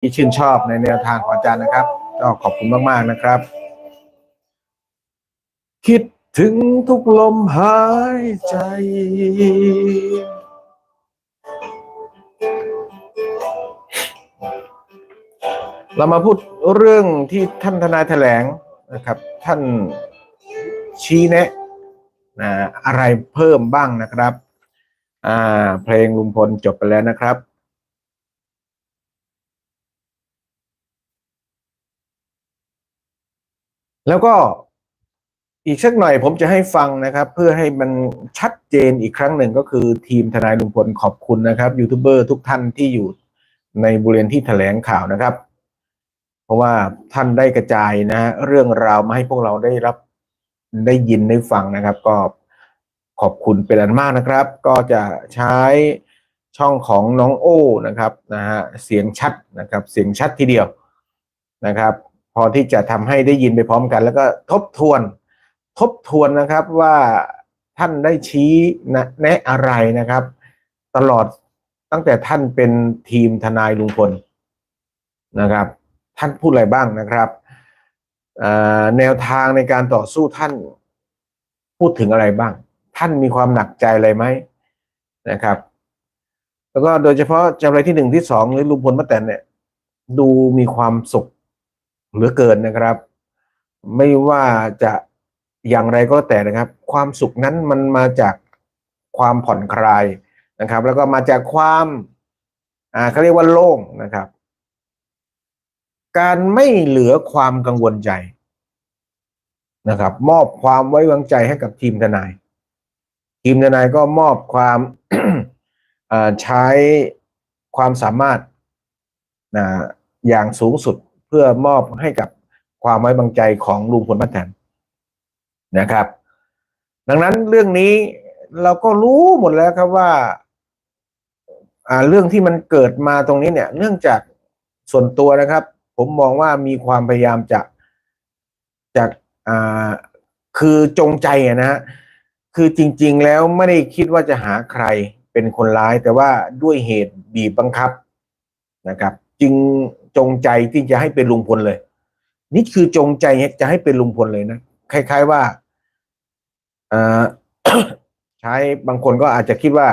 ที่ชื่นชอบในแนวทางของอาจารย์นะครับ ก็ขอบคุณมากๆนะครับ คิดถึงทุกลมหายใจ เรามาพูดเรื่องที่ท่านทนายแถลงนะครับ ท่านชี้แนะนะอะไรเพิ่มบ้างนะครับ อ่า เพลงลุงพลจบไปแล้วนะครับ แล้วก็อีกสักหน่อยผมจะให้ฟังนะครับ เพื่อให้มันชัดเจนอีกครั้งหนึ่งก็คือทีมทนายลุงพลขอบคุณนะครับยูทูบเบอร์ทุกท่านที่อยู่ในบริเวณที่แถลงข่าวนะครับ เพราะว่าท่านได้กระจายนะ เรื่องราวมาให้พวกเราได้รับได้ยินได้ฟังนะครับ ก็ขอบคุณเป็นอันมากนะครับ ก็จะใช้ช่องของน้องโอ้นะครับนะฮะเสียงชัดนะครับ เสียงชัดทีเดียวนะครับ พอที่จะทำให้ได้ยินไปพร้อมกัน แล้วก็ทบทวน ทบทวนนะครับว่าท่านได้ชี้แนะอะไรนะครับ ตลอดตั้งแต่ท่านเป็นทีมทนายลุงพลนะครับ ท่านพูดอะไรบ้างนะครับแนวทางในการต่อสู้ท่านพูดถึงอะไรบ้าง ท่านมีความหนักใจอะไรไหมนะครับ แล้วก็โดยเฉพาะจำเลยที่หนึ่งที่สองหรือลุงพลป้าแตนเนี่ย ดูมีความสุข เหลือเกินนะครับ ไม่ว่าจะอย่างไรก็แต่นะครับ ความสุขนั้นมันมาจากความผ่อนคลายนะครับ แล้วก็มาจากความอ่าเขาเรียกว่าโล่งนะครับ การไม่เหลือความกังวลใจนะครับ มอบความไว้วางใจให้กับทีมทนาย ทีมทนายก็มอบความอ่าใช้ความสามารถนะอย่างสูงสุด เพื่อมอบให้กับความไว้วางใจของลุงพลป้าแตนนะครับ ดังนั้นเรื่องนี้เราก็รู้หมดแล้วครับว่าอ่าเรื่องที่มันเกิดมาตรงนี้เนี่ย เนื่องจากส่วนตัวนะครับ ผมมองว่ามีความพยายามจะจากอ่าคือจงใจนะฮะคือจริง ๆ แล้วไม่ได้คิดว่าจะหาใครเป็นคนร้าย แต่ว่าด้วยเหตุบีบบังคับนะครับ จึง จงใจที่จะให้เป็นลุงพลเลย นี่คือจงใจจะให้เป็นลุงพลเลยนะคล้ายๆว่าเอ่อใช้บางคนก็อาจจะคิดว่า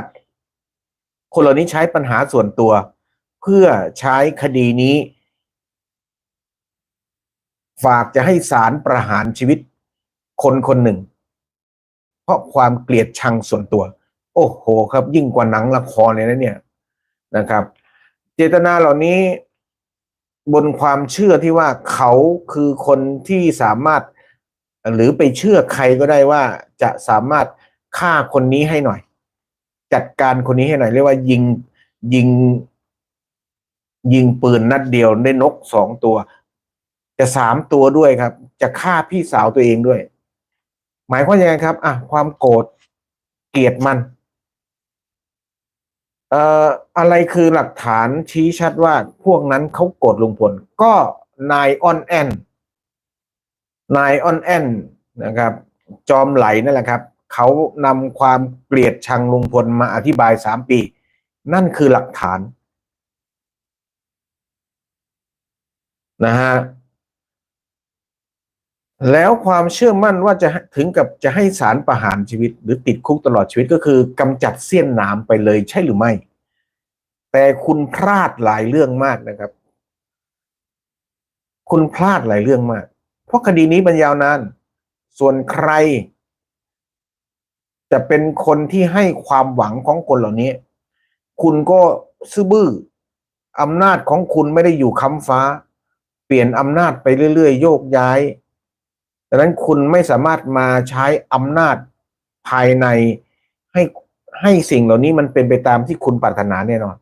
คนเหล่านี้ใช้ปัญหาส่วนตัว เพื่อใช้คดีนี้ ฝากจะให้ศาลประหารชีวิต คนคนหนึ่ง เพราะความเกลียดชังส่วนตัว โอ้โห ครับ ยิ่งกว่าหนังละครเลยนะเนี่ยนะครับ เจตนาเหล่านี้ บนความเชื่อที่ว่าเขาคือคนที่สามารถ หรือไปเชื่อใครก็ได้ว่าจะสามารถฆ่าคนนี้ให้หน่อย จัดการคนนี้ให้หน่อย เรียกว่ายิงยิง ยิงปืนนัดเดียวได้นกสองตัว จะสามตัวด้วยครับ จะฆ่าพี่สาวตัวเองด้วย หมายความยังไงครับ อะ ความโกรธเกลียดมัน เอ่ออะไรคือหลักฐานชี้ชัดว่าพวกนั้นเขาโกรธลุงพลก็นายออนแอนนายออนแอนนะครับ จอมไหลนั่นแหละครับเขานำความเกลียดชังลุงพลมาอธิบายสามปี นั่นคือหลักฐานนะฮะ แล้วความเชื่อมั่นว่าจะถึงกับจะให้สารประหารชีวิต หรือติดคุกตลอดชีวิตก็คือกำจัดเสี้ยนหนามไปเลยใช่หรือไม่ แต่คุณพลาดหลายเรื่องมากนะครับ คุณพลาดหลายเรื่องมาก เพราะคดีนี้มันยาวนาน ส่วนใคร จะเป็นคนที่ให้ความหวังของคนเหล่านี้ คุณก็ซื่อบื้ออำนาจของคุณไม่ได้อยู่ค้ำฟ้า เปลี่ยนอำนาจไปเรื่อยๆ โยกย้าย ดังนั้นคุณไม่สามารถมาใช้อำนาจภายในให้ให้สิ่งเหล่านี้มันเป็นไปตามที่คุณปรารถนาแน่นอน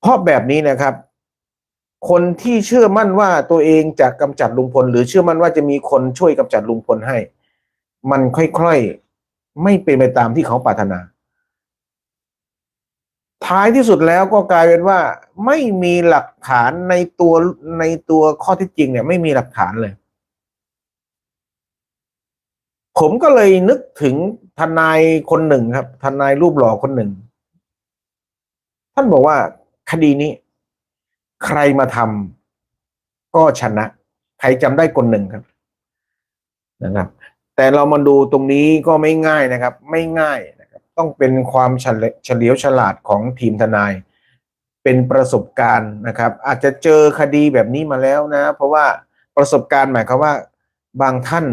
เพราะแบบนี้นะครับ คนที่เชื่อมั่นว่าตัวเองจะกำจัดลุงพล หรือเชื่อมั่นว่าจะมีคนช่วยกำจัดลุงพลให้ มันค่อยๆไม่เป็นไปตามที่เขาปรารถนา ท้ายที่สุดแล้วก็กลายเป็นว่า ไม่มีหลักฐานในตัวในตัวข้อที่จริงเนี่ย ไม่มีหลักฐานเลย ผมก็เลยนึกถึงทนายคนหนึ่งครับ ทนายรูปหล่อคนหนึ่ง ท่านบอกว่าคดีนี้ ใครมาทำก็ชนะ ใครจำได้คนหนึ่งครับนะครับ แต่เรามาดูตรงนี้ก็ไม่ง่ายนะครับ ไม่ง่ายนะครับ ต้องเป็นความเฉลียวฉลาดของทีมทนาย เป็นประสบการณ์นะครับ อาจจะเจอคดีแบบนี้มาแล้วนะ เพราะว่าประสบการณ์หมายความว่า บางท่าน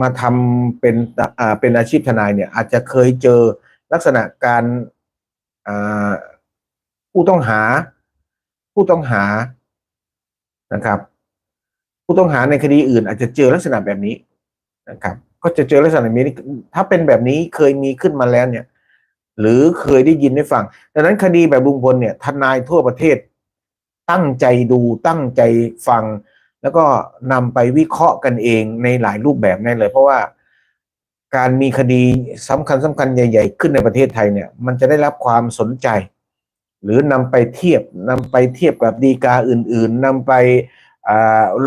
มาทำเป็นอ่าเป็นอาชีพทนายเนี่ย อาจจะเคยเจอลักษณะการอ่าผู้ต้องหา ผู้ต้องหานะครับ ผู้ต้องหาในคดีอื่น อาจจะเจอลักษณะแบบนี้นะครับ ก็จะเจอลักษณะแบบนี้ถ้าเป็นแบบนี้เคยมีขึ้นมาแล้วเนี่ย หรือเคยได้ยินได้ฟังดังนั้นคดีแบบลุงพลเนี่ยทนายทั่วประเทศ ตั้งใจดูตั้งใจฟัง แล้วก็นำไปวิเคราะห์กันเองในหลายรูปแบบแน่เลย เพราะว่าการมีคดีสำคัญสำคัญใหญ่ ๆ ขึ้นในประเทศไทยเนี่ย มันจะได้รับความสนใจ หรือนำไปเทียบนำไปเทียบกับดีกาอื่น ๆนำไปอ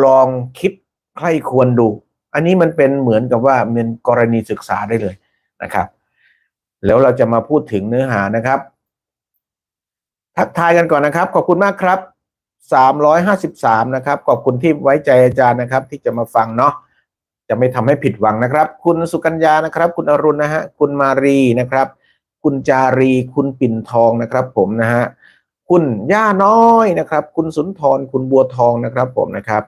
ลองคิดใคร่ควรดู อันนี้มันเป็นเหมือนกับว่าเป็นกรณีศึกษาได้เลยนะครับ แล้วเราจะมาพูดถึงเนื้อหานะครับ ทักทายกันก่อนนะครับ ขอบคุณมากครับ 353 นะครับ ขอบคุณที่ไว้ใจอาจารย์นะครับ ที่จะมาฟังเนาะจะไม่ทำให้ผิดหวังนะครับ คุณสุกัญญานะครับ คุณอรุณนะฮะคุณมารีนะครับ คุณจารี คุณปิ่นทองนะครับ ผมนะฮะคุณย่าน้อยนะครับ คุณสุนทรคุณบัวทองนะครับ ผมนะครับ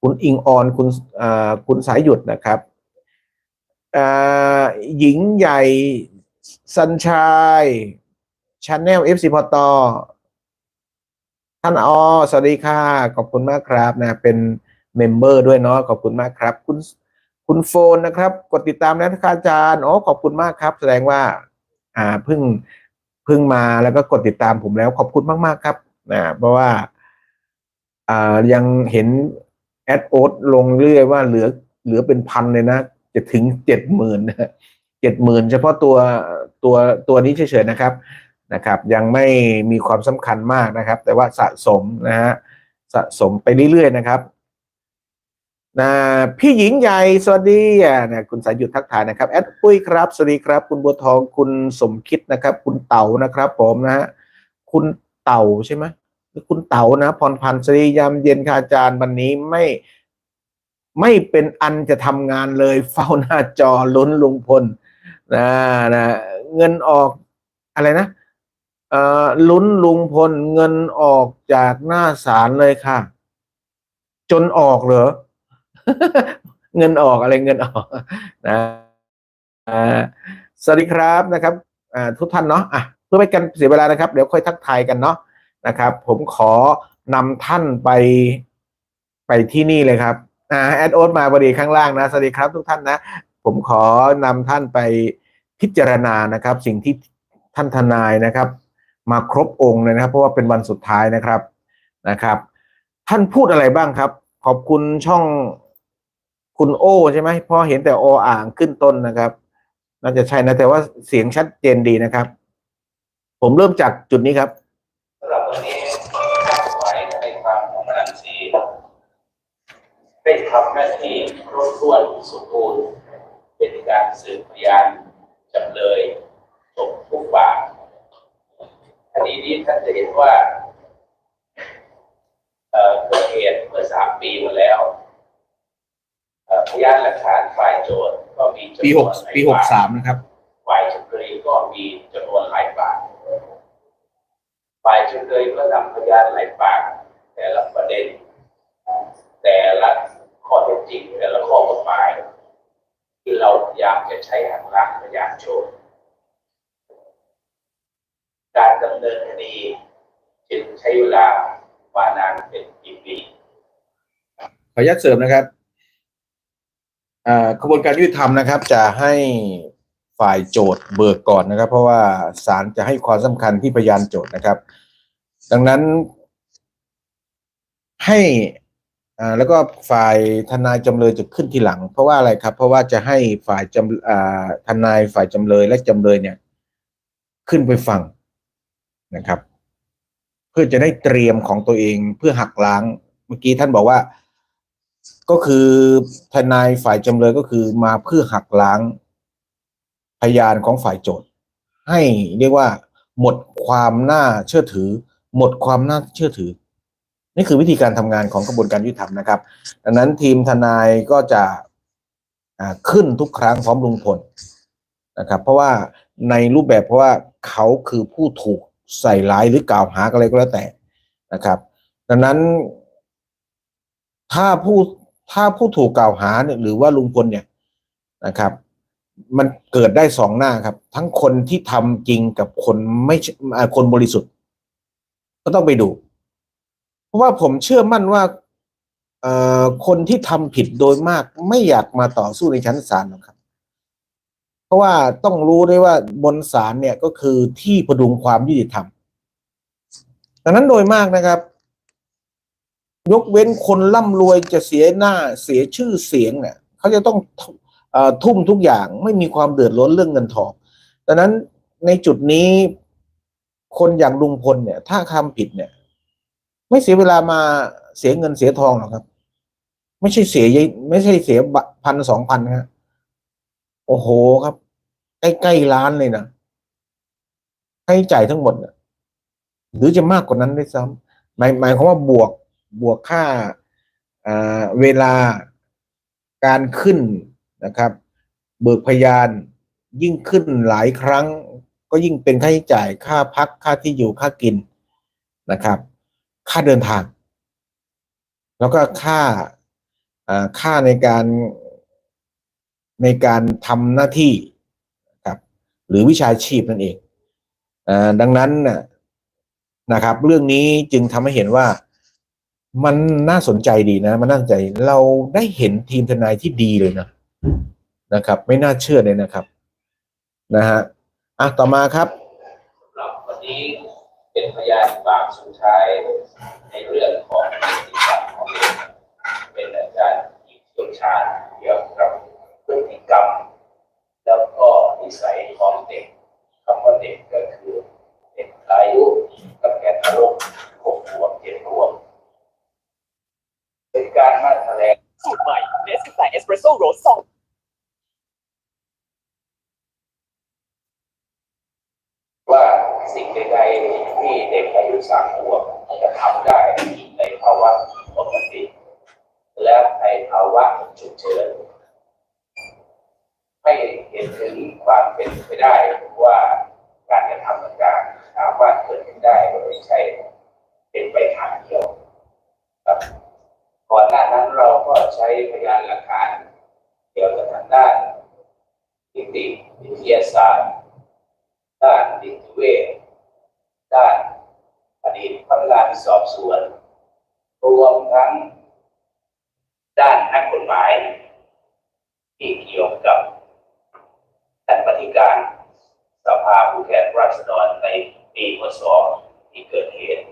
คุณอิงออนคุณอ่าคุณสายหยุดนะครับอ่าหญิงใหญ่สัญชัยชาแนลเอฟซีพอต ท่านออสวัสดีค่ะ ขอบคุณมากครับนะเป็นเมมเบอร์ด้วยเนาะขอบคุณมากครับ คุณคุณโฟนนะครับ กดติดตามแล้วนะครับอาจารย์อ๋อขอบคุณมากครับ แสดงว่า อ่าเพิ่งเพิ่งมาแล้วก็กดติดตามผมแล้ว ขอบคุณมากๆครับนะเพราะว่าอ่ายังเห็นแอดโอ๊ตลงเรื่อยว่าเหลือเหลือเป็นพันเลยนะ จะถึงเจ็ดหมื่นเจ็ดหมื่นเฉพาะตัวตัวตัวนี้เฉยๆนะครับ นะครับยังไม่มีความสำคัญมากนะครับ แต่ว่าสะสมนะฮะสะสมไปเรื่อยๆนะครับนะพี่หญิงใหญ่สวัสดีนะคุณสายหยุดทักทายนะครับแอดปุ้ยครับสวัสดีครับ คุณบัวทองคุณสมคิดนะครับ คุณเต่านะครับ ผมนะฮะคุณเต่าใช่ไหมคุณเต๋านะพรพันธ์สรียามเย็นค่ะอาจารย์วันนี้ไม่ไม่เป็นอันจะทำงานเลยเฝ้าหน้าจอลุ้นลุงพลนะนะเงินออกอะไรนะ ลุ้นลุงพลเงินออกจากหน้าศาลเลยค่ะ จนออกเหรอ เงินออกอะไรเงินออกนะอ่าสวัสดีครับนะครับอ่าทุกท่านเนาะอะเพื่อไม่กันเสียเวลานะครับ เดี๋ยวค่อยทักทายกันเนาะนะครับ ผมขอนำท่านไปไปที่นี่เลยครับอ่าแอดโอ๊ตมาพอดีข้างล่างนะสวัสดีครับทุกท่านนะ ผมขอนำท่านไปพิจารณานะครับ สิ่งที่ท่านทนายนะครับ มาครบองค์เลยนะครับ เพราะว่าเป็นวันสุดท้ายนะครับนะครับ ท่านพูดอะไรบ้างครับ ขอบคุณช่องคุณโอใช่ไหมพราะเห็นแต่โออ่างขึ้นต้นนะครับน่าจะใช่นะแต่ว่าเสียงชัดเจนดีนะครับ ผมเริ่มจากจุดนี้ครับสำหรับวันนี้ไว้ในความของพลังสีได้ทำหน้าที่ครบถ้วนสมบูรณ์เป็นการสืบพยานจำเลยจบทุกฝ่าย คดีนี้ท่านจะเห็นว่าเอ่อเกิดเหตุเมื่อสามปีมาแล้วเอ่อพยานหลักฐานฝ่ายโจทย์ก็มีจำนวนปีหกลายปีหกปากสามนะครับ ฝ่ายจำเลยก็มีจำนวนหลายปากฝ่ายจำเลยก็นำพยานหลายปากแต่ละประเด็น แต่ละข้อเท็จจริงแต่ละข้อกฎหมาย ที่เราพยายามจะใช้หักล้างพยานโจทย์ การดำเนินคดีจึงใช้เวลามานานเป็นปีขออนุญาตเสริมนะครับกระบวนการยุติธรรมนะครับ จะให้ฝ่ายโจทย์เบิกก่อนนะครับ เพราะว่าศาลจะให้ความสำคัญที่พยานโจทย์นะครับ ดังนั้น ให้แล้วก็ฝ่ายทนายจำเลยจะขึ้นทีหลัง เพราะว่าอะไรครับ เพราะว่าจะให้ฝ่ายจำทนายฝ่ายจำเลยและจำเลยเนี่ย ขึ้นไปฟัง นะครับ เพื่อจะได้เตรียมของตัวเองเพื่อหักล้าง เมื่อกี้ท่านบอกว่า ก็คือทนายฝ่ายจำเลยก็คือมาเพื่อหักล้างพยานของฝ่ายโจทย์ ให้เรียกว่า หมดความน่าเชื่อถือ หมดความน่าเชื่อถือ นี่คือวิธีการทำงานของกระบวนการยุติธรรมนะครับ ดังนั้นทีมทนายก็จะขึ้นทุกครั้งพร้อมลุงพลนะครับ เพราะว่าในรูปแบบเพราะว่าเขาคือผู้ถูก ใส่ร้ายหรือกล่าวหาอะไรก็แล้วแต่นะครับ ดังนั้น ถ้าผู้ถ้าผู้ถูกกล่าวหาเนี่ยหรือว่าลุงพลเนี่ยนะครับ มันเกิดได้สองหน้าครับ ทั้งคนที่ทำจริงกับคนไม่ใช่อ่าคนบริสุทธิ์ ก็ต้องไปดู เพราะว่าผมเชื่อมั่นว่าเอ่อคนที่ทำผิดโดยมากไม่อยากมาต่อสู้ในชั้นศาลหรอกครับ ราะว่าต้องรู้ด้วยว่าบนศาลเนี่ยก็คือที่ประดุงความยุติธรรมดังนั้นโดยมากนะครับ ยกเว้นคนร่ำรวยจะเสียหน้าเสียชื่อเสียงเนี่ยเขาจะต้องอทุ่มทุกอย่างไม่มีความเดือดร้อนเรื่องเงินทองดังนั้นในจุดนี้คนอย่างลุงพลเนี่ย ถ้าทำผิดเนี่ย ไม่เสียเวลามาเสียเงินเสียทองหรอกครับ ไม่ใช่เสียไม่ใช่เสียพันสองพันครับโอ้โหครับ ใกล้ ๆ ล้านเลยนะค่าใช้จ่ายทั้งหมดน่ะหรือจะมากกว่านั้นด้วยซ้ำหมายหมายความว่าบวกบวกค่าเวลาการขึ้นนะครับ เบิกพยานยิ่งขึ้นหลายครั้ง ก็ยิ่งเป็นค่าใช้จ่ายค่าพักค่าที่อยู่ค่ากินนะครับ ค่าเดินทาง แล้วก็ค่าค่าในการในการทำหน้าที่ หรือวิชาชีพนั่นเองอดังนั้นนะครับ เรื่องนี้จึงทำให้เห็นว่ามันน่าสนใจดีนะ มันน่าสนใจเราได้เห็นทีมทนายที่ดีเลยนะนะครับ ไม่น่าเชื่อเลยนะครับนะฮะอะต่อมาครับรับวันนี้เป็นพยานปากสุดท้ายในเรื่องของพฤติกรรมของเด็กเป็นอาจารย์ที่ชี่ยวชาญเกี่ยวกับพฤติกรรม แล้วก็นิสัยของเด็กคำว่าเด็กก็คือเด็กอายุตั้งแต่ทารกหกขวบเจ็ดขวบเป็นการมาแถลง สูตรใหม่เนสกา แฟเอสเปรสโซ่โรสซอง ว่าสิ่งใดๆที่เด็กอายุสามขวบจะทำได้ในภาวะปกติ และในภาวะฉุกเฉินให้เห็นถึงความเป็นไปได้ว่าการกระทำต่างๆสามารถเกิดขึ้นได้โดยไม่ใช่เป็นไปทางเดียวครับก่อนหน้านั้นเราก็ใช้พยานหลักฐานเกี่ยวกับทางด้านนิติวิทยาศาสตร์ ด้า นนิติเวชด้านอดีตพนักงานสอบสวน รวมทั้งด้านนักกฎหมาย ที่เกี่ยวกับท่านปฏิการสภาผู้แทนราษฎรในปีพศที่เกิดเหตุ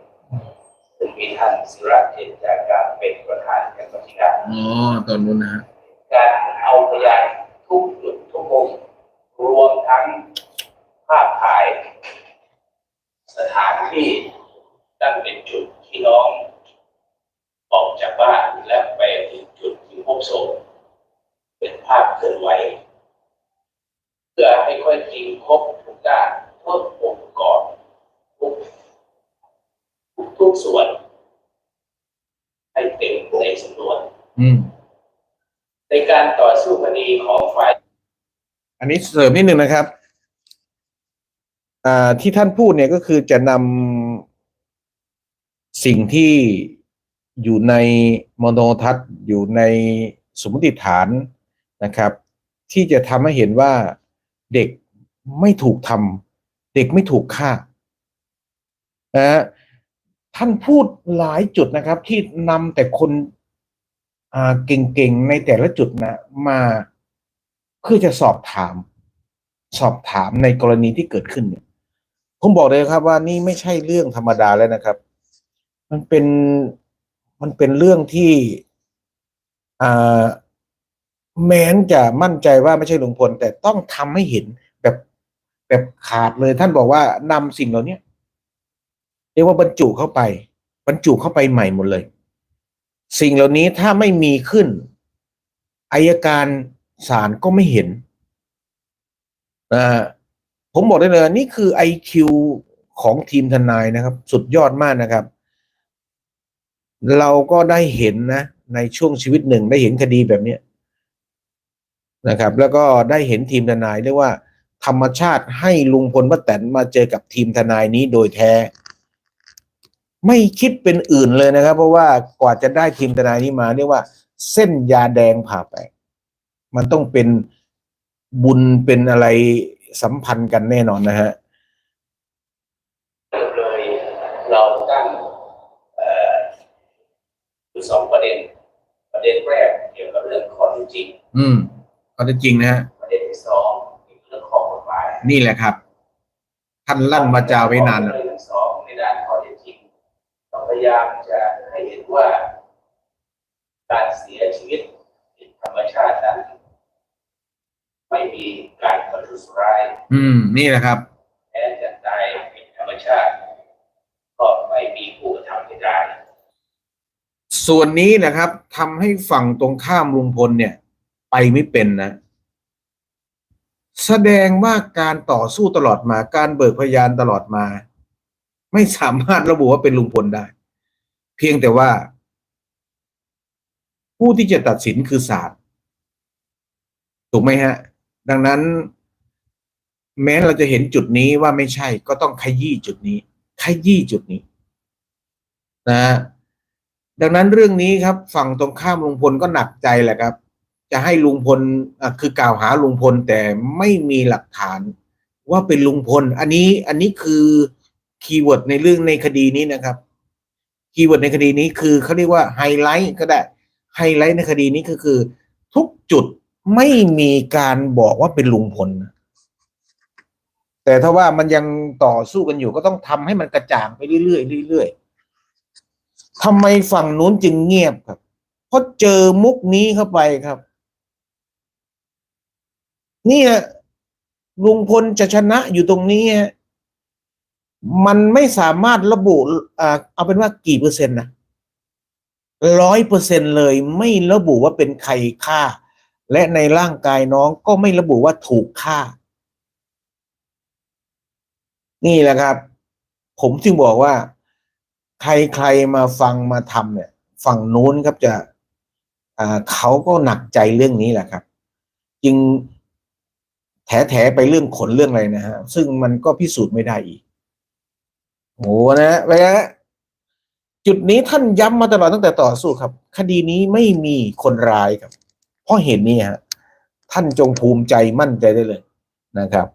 ซึ่งมีท่านศิระเจนจากการเป็นประธานคณะกรรมการอ๋อตอนนู้นนะฮะการเอาพยานทุกจุดทุกมุมรวมทั้ง ภาพถ่าย สถานที่ตั้งเป็นจุดที่น้องออกจากบ้านและไปถึงจุดที่พบศพเป็นภาพเคลื่อนไหวเพื่อให้ค่อยจริงครบทุกด้านทุกองค์ประกอบทุกทุกทุกส่วน ให้เต็มในสำนวนอืมในการต่อสู้คดีของฝ่าย อันนี้เสริมนิดนึงนะครับอ่า ที่ท่านพูดเนี่ยก็คือจะนำสิ่งที่อยู่ในมโนทัศน์อยู่ในสมมติฐานนะครับ ที่จะทำให้เห็นว่าเด็กไม่ถูกทำเด็กไม่ถูกฆ่านะท่านพูดหลายจุดนะครับ ที่นำแต่คนอ่าเก่งๆ ในแต่ละจุดนะมาเพื่อจะสอบถาม สอบถามในกรณีที่เกิดขึ้นเนี่ย ผมบอกเลยครับว่านี่ไม่ใช่เรื่องธรรมดาแล้วนะครับ มันเป็นมันเป็นเรื่องที่อ่าแม้นจะมั่นใจว่าไม่ใช่ลุงพล แต่ต้องทำให้เห็นแบบแบบขาดเลยท่านบอกว่านำสิ่งเหล่านี้เรียกว่าบรรจุเข้าไป บรรจุเข้าไปใหม่หมดเลย สิ่งเหล่านี้ถ้าไม่มีขึ้นอายการศาลก็ไม่เห็นนะฮะ ผมบอกได้เลยนี่คือไอคิวของทีมทนายนะครับ สุดยอดมากนะครับ เราก็ได้เห็นนะ ในช่วงชีวิตหนึ่งได้เห็นคดีแบบนี้นะครับ แล้วก็ได้เห็นทีมทนายเรียกว่า ธรรมชาติให้ลุงพลป้าแตนมาเจอกับทีมทนายนี้โดยแท้ ไม่คิดเป็นอื่นเลยนะครับ เพราะว่ากว่าจะได้ทีมทนายนี้มาเรียกว่า เส้นยาแดงผ่าแปลกมันต้องเป็นบุญเป็นอะไร สัมพันธ์กันแน่นอนนะฮะเลยเราตั้งเอ่ออยู่สองประเด็น ประเด็นแรกเกี่ยวกับเรื่องข้อเท็จจริง อืมก็จริงนะฮะประเด็นที่สองเกี่ยวกับเรื่องข้อกฎหมายนี่แหละครับ ท่านลั่นมาจาไว้นานแล้วเรื่องสองในด้านข้อเท็จจริงเราพยายามจะให้เห็นว่า การเสียชีวิตผิดธรรมชาตินั้น ไม่มีการประทุษร้าย อืม นี่แหละครับแม้จะตายผิดธรรมชาติ ก็ไม่มีผู้กระทำไม่ได้ ส่วนนี้นะครับทำให้ฝั่งตรงข้ามลุงพลเนี่ย ไปไม่เป็นนะ แสดงว่าการต่อสู้ตลอดมา การเบิกพยานตลอดมา ไม่สามารถระบุว่าเป็นลุงพลได้ เพียงแต่ว่า ผู้ที่จะตัดสินคือศาลถูกไหมฮะ ดังนั้น แม้เราจะเห็นจุดนี้ว่าไม่ใช่ก็ต้องขยี้จุดนี้ ขยี้จุดนี้นะดังนั้นเรื่องนี้ครับ ฝั่งตรงข้ามลุงพลก็หนักใจแหละครับ จะให้ลุงพลคือกล่าวหาลุงพลแต่ไม่มีหลักฐานว่าเป็นลุงพล อันนี้อันนี้คือคีย์เวิร์ดในเรื่องในคดีนี้นะครับคีย์เวิร์ดในคดีนี้คือเขาเรียกว่าไฮไลท์ก็ได้ไฮไลท์ในคดีนี้ก็คือ ทุกจุด ไม่มีการบอกว่าเป็นลุงพลนะแต่ถ้าว่ามันยังต่อสู้กันอยู่ก็ต้องทำให้มันกระจ่างไปเรื่อยๆเรื่อยๆทำไมฝั่งนู้นจึงเงียบครับ เพราะเจอมุกนี้เข้าไปครับ นี่ยลุงพลจะชนะอยู่ตรงนี้ฮะมันไม่สามารถระบุเอาเป็นว่ากี่เปอร์เซ็นต์นะร้อยเปอร์เซ็นเลยไม่ระบุว่าเป็นใครฆ่า และในร่างกายน้องก็ไม่ระบุว่าถูกฆ่า นี่แหละครับ ผมจึงบอกว่า ใครๆมาฟังมาทำเนี่ย ฝั่งนู้นครับจะเขาก็หนักใจเรื่องนี้แหละครับ จึงแถๆไปเรื่องขนเรื่องอะไรนะฮะ ซึ่งมันก็พิสูจน์ไม่ได้อีกโหนะไปนะจุดนี้ท่านย้ำมาตลอดตั้งแต่ต่อสู้ครับ คดีนี้ไม่มีคนร้ายครับ เพราะเห็นนี่ฮะท่านจงภูมิใจมั่นใจได้เลยนะครับ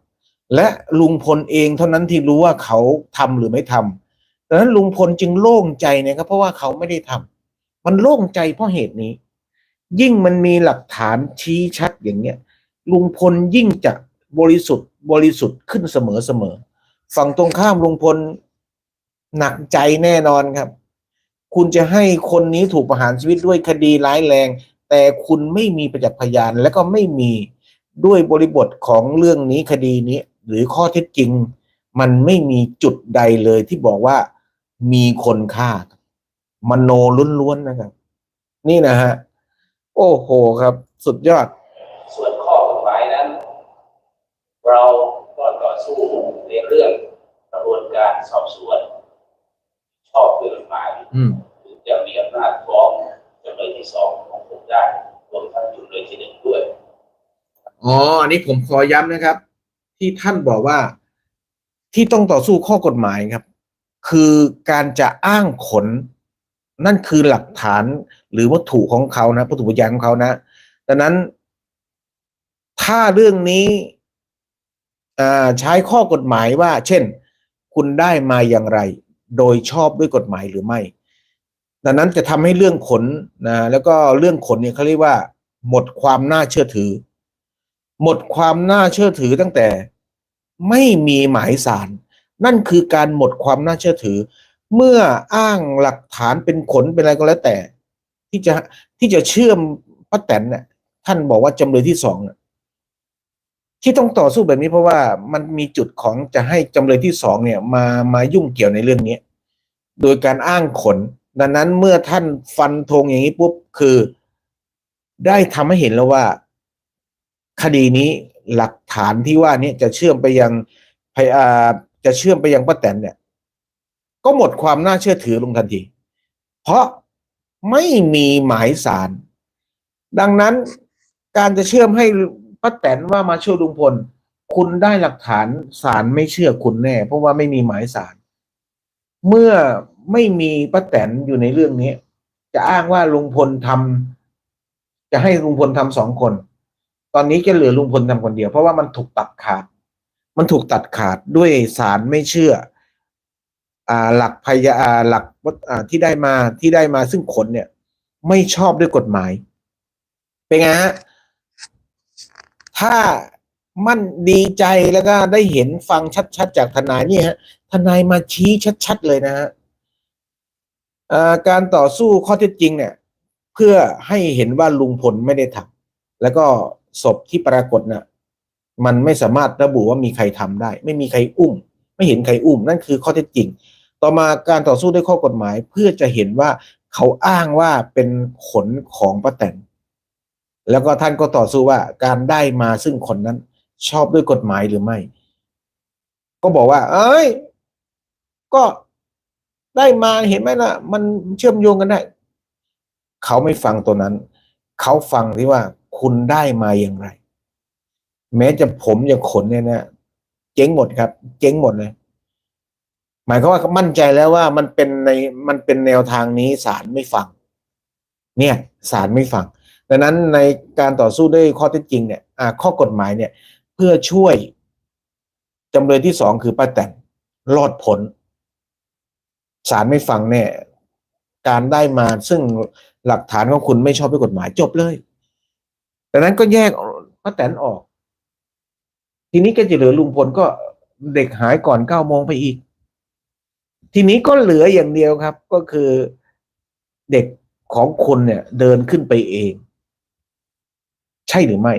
และลุงพลเองเท่านั้นที่รู้ว่าเขาทำหรือไม่ทำดังนั้นลุงพลจึงโล่งใจนะครับ เพราะว่าเขาไม่ได้ทำมันโล่งใจเพราะเหตุนี้ ยิ่งมันมีหลักฐานชี้ชัดอย่างเนี้ยลุงพลยิ่งจะบริสุทธิ์บริสุทธิ์ขึ้นเสมอเสมอฝั่งตรงข้ามลุงพลหนักใจแน่นอนครับ คุณจะให้คนนี้ถูกประหารชีวิตด้วยคดีร้ายแรง แต่คุณไม่มีประจักษ์พยานและก็ไม่มีด้วยบริบทของเรื่องนี้คดีนี้ หรือข้อเท็จจริง มันไม่มีจุดใดเลยที่บอกว่ามีคนฆ่ามโนล้วนๆนะครับ นี่นะฮะโอ้โหครับ สุดยอด ส่วนข้อกฎหมายนั้น เราก็ต่อสู้ในเรื่องกระบวนการสอบสวน ชอบด้วยกฎหมายอืมถึงจะมีอำนาจฟ้องจำเลยที่สองของผม ได้รวมทั้งจำเลยที่หนึ่งด้วยอ๋ออันนี้ผมขอย้ำนะครับ ที่ท่านบอกว่าที่ต้องต่อสู้ข้อกฎหมายครับ คือการจะอ้างขน นั่นคือหลักฐานหรือวัตถุของเขานะวัตถุพยานของเขานะดังนั้น ถ้าเรื่องนี้ใช้ข้อกฎหมายว่า เช่น คุณได้มาอย่างไร โดยชอบด้วยกฎหมายหรือไม่ ดังนั้นจะทำให้เรื่องขนนะแล้วก็เรื่องขนเนี่ยเขาเรียกว่า หมดความน่าเชื่อถือ หมดความน่าเชื่อถือตั้งแต่ไม่มีหมายสาร นั่นคือการหมดความน่าเชื่อถือ เมื่ออ้างหลักฐานเป็นขนเป็นอะไรก็แล้วแต่ ที่จะที่จะเชื่อมป้าแตนเนี่ยท่านบอกว่าจำเลยที่สองเนี่ยที่ต้องต่อสู้แบบนี้เพราะว่ามันมีจุดของจะให้จำเลยที่สองเนี่ยมามายุ่งเกี่ยวในเรื่องนี้โดยการอ้างขน ดังนั้นเมื่อท่านฟันธงอย่างนี้ปุ๊บคือ ได้ทำให้เห็นแล้วว่า คดีนี้หลักฐานที่ว่านี้จะเชื่อมไปยังพยอ่าจะเชื่อมไปยังป้าแตนเนี่ย ก็หมดความน่าเชื่อถือลงทันที เพราะไม่มีหมายสาร ดังนั้นการจะเชื่อมให้ป้าแตนว่ามาช่วยลุงพล คุณได้หลักฐานศาลไม่เชื่อคุณแน่ เพราะว่าไม่มีหมายสาร เมื่อ ไม่มีป้าแตนอยู่ในเรื่องนี้ จะอ้างว่าลุงพลทำจะให้ลุงพลทำสองคน ตอนนี้จะเหลือลุงพลทำคนเดียว เพราะว่ามันถูกตัดขาด มันถูกตัดขาดด้วยศาลไม่เชื่อ อ่าหลักพยาอาหลักวัดอ่าที่ได้มาที่ได้มาซึ่งผลเนี่ย ไม่ชอบด้วยกฎหมาย เป็นไงฮะถ้ามั่นดีใจแล้วก็ได้เห็นฟังชัด ๆ จากทนายนี่ฮะทนายมาชี้ชัด ๆ เลยนะฮะ การต่อสู้ข้อเท็จจริงเนี่ย เพื่อให้เห็นว่าลุงพลไม่ได้ทำแล้วก็ศพที่ปรากฏน่ะมันไม่สามารถระบุว่ามีใครทำได้ ไม่มีใครอุ้ม ไม่เห็นใครอุ้ม นั่นคือข้อเท็จจริง ต่อมาการต่อสู้ด้วยข้อกฎหมาย เพื่อจะเห็นว่าเขาอ้างว่าเป็นขนของป้าแตนแล้วก็ท่านก็ต่อสู้ว่าการได้มาซึ่งขนนั้นชอบด้วยกฎหมายหรือไม่ ก็บอกว่า เอ้ย ก็ ได้มาเห็นไหมล่ะ มันเชื่อมโยงกันได้ เขาไม่ฟังตัวนั้น เขาฟังที่ว่าคุณได้มาอย่างไร แม้จะผมจะขนเนี่ยนะเจ๊งหมดครับ เจ๊งหมดเลยหมายความว่ามั่นใจแล้วว่ามันเป็นในมันเป็นแนวทางนี้ศาลไม่ฟัง เนี่ยศาลไม่ฟัง ดังนั้นในการต่อสู้ด้วยข้อเท็จจริงเนี่ยข้อกฎหมายเนี่ย เพื่อช่วยจำเลยที่สองคือป้าแตนรอดพ้น ศาลไม่ฟังแน่การได้มาซึ่งหลักฐานของคุณไม่ชอบด้วยกฎหมายจบเลยดังนั้นก็แยกป้าแตนออก ทีนี้ก็จะเหลือลุงพลก็เด็กหายก่อนเก้าโมงไปอีก ทีนี้ก็เหลืออย่างเดียวครับ ก็คือเด็กของคุณเนี่ย เดินขึ้นไปเอง ใช่หรือไม่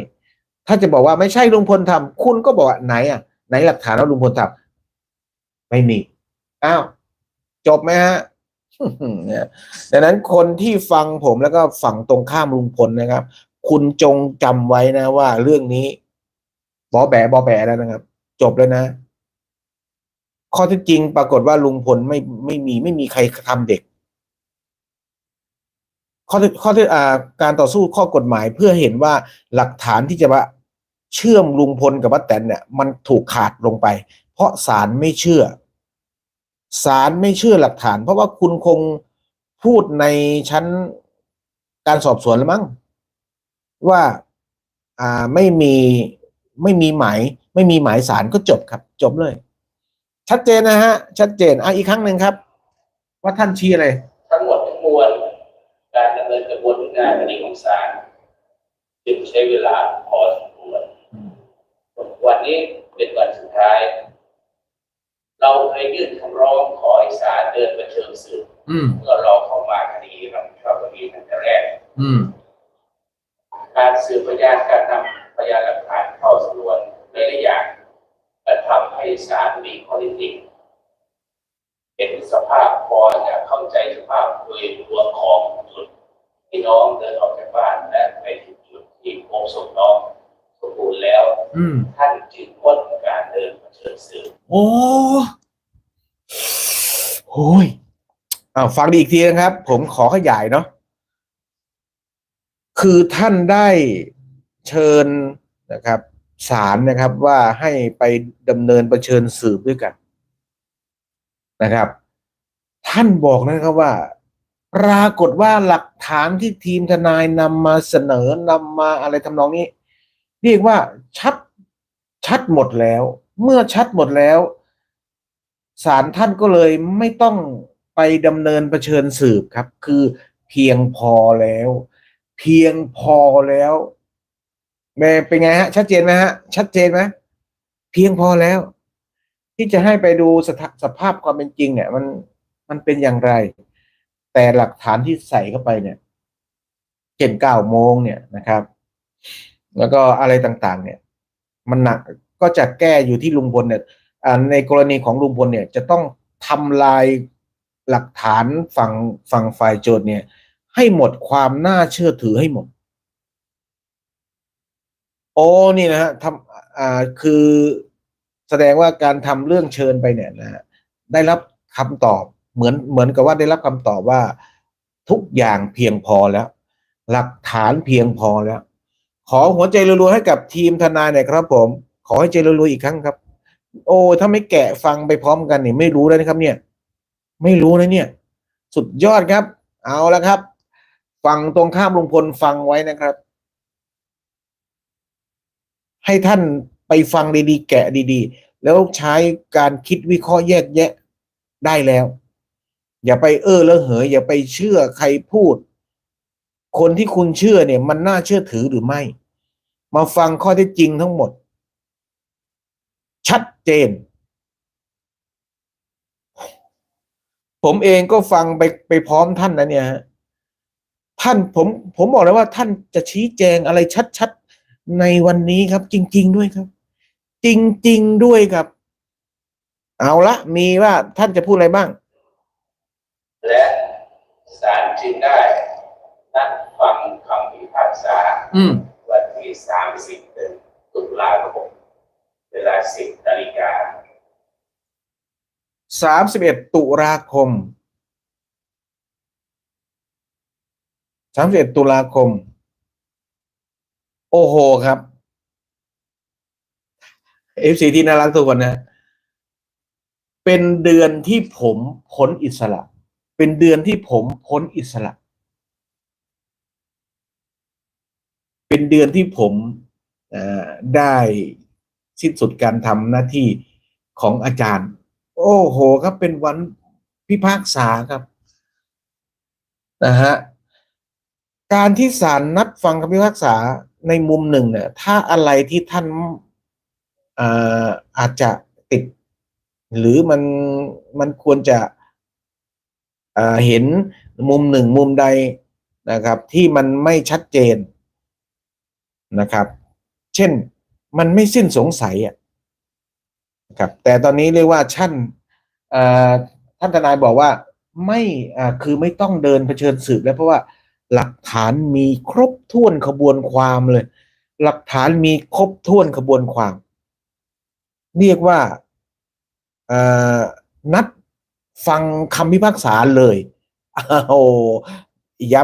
ถ้าจะบอกว่าไม่ใช่ลุงพลทำคุณก็บอกว่าไหนอะ ไหนหลักฐานว่าลุงพลทำไม่มีอ้าว จบไหมฮะเนี่ยดังนั้นคนที่ฟังผมแล้วก็ฝั่งตรงข้ามลุงพลนะครับ คุณจงจำไว้นะว่าเรื่องนี้บอแบบอแบแล้วนะครับ จบแล้วนะ ข้อที่จริงปรากฏว่าลุงพลไม่ไม่มี ไม่มีใครทำเด็ก ข้อที่ข้อที่อ่าการต่อสู้ข้อกฎหมายเพื่อเห็นว่าหลักฐานที่จะมาเชื่อมลุงพลกับป้าแตนเนี่ย มันถูกขาดลงไป เพราะศาลไม่เชื่อ ศาลไม่เชื่อหลักฐาน เพราะว่าคุณคงพูดในชั้นการสอบสวนแล้วมั้งว่าอ่าไม่มีไม่มีหมายไม่มีหมายสารก็จบครับ จบเลย ชัดเจนนะฮะ ชัดเจนอะอีกครั้งหนึ่งครับ ว่าท่านชี้อะไรทั้งหมดทั้งมวลการดำเนินกระบวนการคดีของศาลจึงใช้เวลาพอสมควรวันนี้เป็นวันสุดท้าย เราเคยยื่นคำร้องขอให้ศาลเดินประเชิญสืบอืมเพื่อรอเข้ามาคดีรับผิดชอบคดีตั้งแต่แรก อืม การสืบพยานการนำพยานหลักฐานเข้าสำนวนหลายๆอย่างจะทำให้ศาลมีข้อเท็จจริงเห็นสภาพพอจะเข้าใจสภาพโดยรวมของจุดที่น้องเดินออกจากบ้านและไปถึงจุดที่พบศพน้องสมบูรณ์แล้ว อืม ท่านจึงงดการเดินมาเชิญสืบ โอ้โหยอ้าวฟังดีอีกทีนะครับ ผมขอขยายเนาะคือท่านได้เชิญนะครับศาลนะครับว่าให้ไปดำเนินประเชิญสืบด้วยกันนะครับ ท่านบอกนะครับว่า ปรากฏว่าหลักฐานที่ทีมทนายนำมาเสนอนำมาอะไรทำนองนี้ เรียกว่าชัดชัดหมดแล้ว เมื่อชัดหมดแล้วศาลท่านก็เลยไม่ต้องไปดำเนินประเชิญสืบครับ คือเพียงพอแล้ว เพียงพอแล้วแม่เป็นไงฮะ ชัดเจนไหมฮะ ชัดเจนไหมเพียงพอแล้ว ที่จะให้ไปดูสสภาพความเป็นจริง เนี่ย มันมันเป็นอย่างไร แต่หลักฐานที่ใส่เข้าไปเนี่ยเจ็ดเก้าโมงเนี่ยนะครับ แล้วก็อะไรต่าง ๆ เนี่ย มันหนัก ก็จะแก้อยู่ที่ลุงพลเนี่ยอ่าในกรณีของลุงพลเนี่ยจะต้องทำลายหลักฐานฝั่งฝั่งฝ่ายโจทย์เนี่ย ให้หมดความน่าเชื่อถือให้หมด โอ้นี่นะฮะทำอ่าคือแสดงว่าการทำเรื่องเชิญไปเนี่ยนะฮะได้รับคำตอบเหมือนเหมือนกับว่าได้รับคำตอบว่าทุกอย่างเพียงพอแล้ว หลักฐานเพียงพอแล้ว ขอหัวใจรัวๆให้กับทีมทนายหน่อยครับผม ขอให้ใจรัวๆอีกครั้งครับ โอ้ถ้าไม่แกะฟังไปพร้อมกันเนี่ยไม่รู้เลยนะครับ เนี่ย ไม่รู้นะเนี่ย สุดยอดครับ เอาละครับ ฟังตรงข้ามลุงพลฟังไว้นะครับ ให้ท่านไปฟังดีๆ แกะดีๆ แล้วใช้การคิดวิเคราะห์แยกแยะได้แล้ว อย่าไปเออแล้วเหยอย่าไปเชื่อใครพูด คนที่คุณเชื่อเนี่ย มันน่าเชื่อถือหรือไม่ มาฟังข้อเท็จจริงทั้งหมด ชัดเจน ผมเองก็ฟังไปไปพร้อมท่านนะเนี่ยฮะท่านผมผมบอกเลยว่าท่านจะชี้แจงอะไรชัดๆในวันนี้ครับ จริง ๆ ด้วยครับ จริง ๆ ด้วยครับ เอาละมีว่าท่านจะพูดอะไรบ้าง และศาลจึงได้ นัดฟังคำพิพากษา อืม วันที่30เดือนตุลาคมเว ลา10นาฬิกาสามสิบเอ็ดตุลาคมสามสิบเอ็ดตุลาคม โอ้โหครับเอฟซีที่น่ารักทุกคนนะ เป็นเดือนที่ผมพ้นอิสระ เป็นเดือนที่ผมพ้นอิสระ เป็นเดือนที่ผมได้ สิ้นสุดการทำหน้าที่ของอาจารย์ โอ้โหครับเป็นวันพิพากษาครับนะฮะการที่ศาลนัดฟังคำพิพากษาในมุมหนึ่งเนี่ยถ้าอะไรที่ท่านอ่อาจจะติด หรือมันมันควรจะเห็นมุมหนึ่งมุมใดนะครับ ที่มันไม่ชัดเจนนะครับ เช่น มันไม่สิ้นสงสัยอะครับแต่ตอนนี้เรียกว่าท่านท่านทนายบอกว่าไม่อ่าคือไม่ต้องเดินเผชิญสืบแล้วเพราะว่าหลักฐานมีครบถ้วนขบวนความเลย หลักฐานมีครบถ้วนขบวนความ เรียกว่าอ่อนัดฟังคำพิพากษาเลยโอ้ย้